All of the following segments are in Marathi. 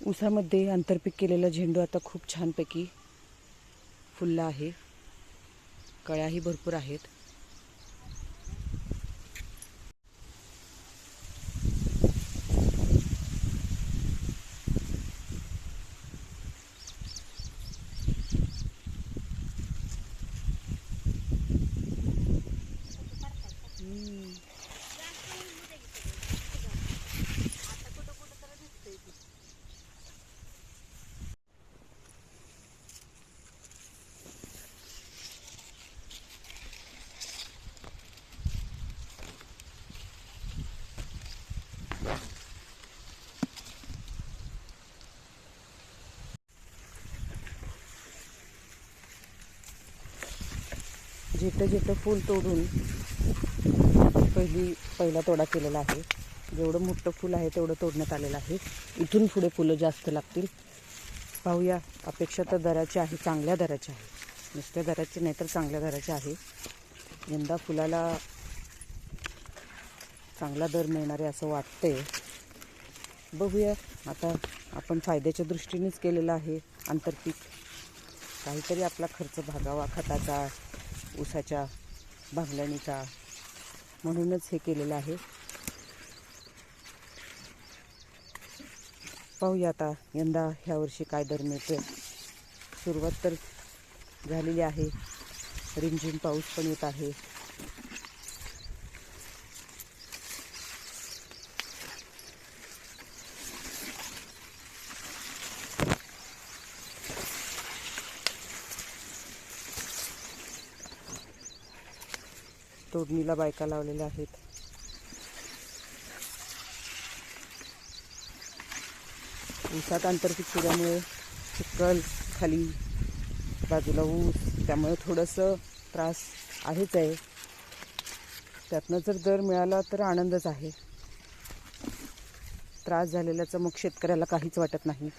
ऊसामध्ये आंतरपीक केलेला झेंडू आता खूप छानपैकी फुलला आहे. कळ्याही भरपूर आहेत. जिथं जिथं फूल तोडून पहिली पहिला तोडा केलेला आहे. जेवढं मोठं फूल आहे तेवढं तोडण्यात आलेलं आहे. इथून पुढे फुलं जास्त लागतील. पाहूया अपेक्षा तर दराची आहे चांगल्या दराची आहे. नुसत्या दराची नाही तर चांगल्या दराची आहे. यंदा फुलाला चांगला दर मिळणार आहे असं वाटतंय. बघूया आता आपण फायद्याच्या दृष्टीनेच केलेलं आहे आंतरपीक. काहीतरी आपला खर्च भागावा खताचा. ऊसाच्या भांगलणीचा. म्हणूनच हे केलेलं आहे. पाहूया आता यंदा ह्या वर्षी काय दर मिळतोय. सुरुवात तर झालेली आहे. रिमझिम पाऊस पण येत आहे. तोडणीला बायका लावलेल्या आहेत. ऊसात आंतरपिक केल्यामुळे चिखल खाली बाजूला ऊस त्यामुळे थोडंसं त्रास आहेच आहे. त्यातनं जर दर मिळाला तर आनंदच आहे. त्रास झालेल्याचं मग शेतकऱ्याला काहीच वाटत नाही.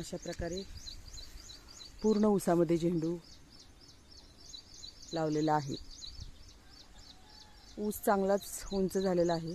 अशा प्रकारे पूर्ण ऊसामध्ये झेंडू लावलेला आहे. ऊस चांगलाच उंच झालेला आहे.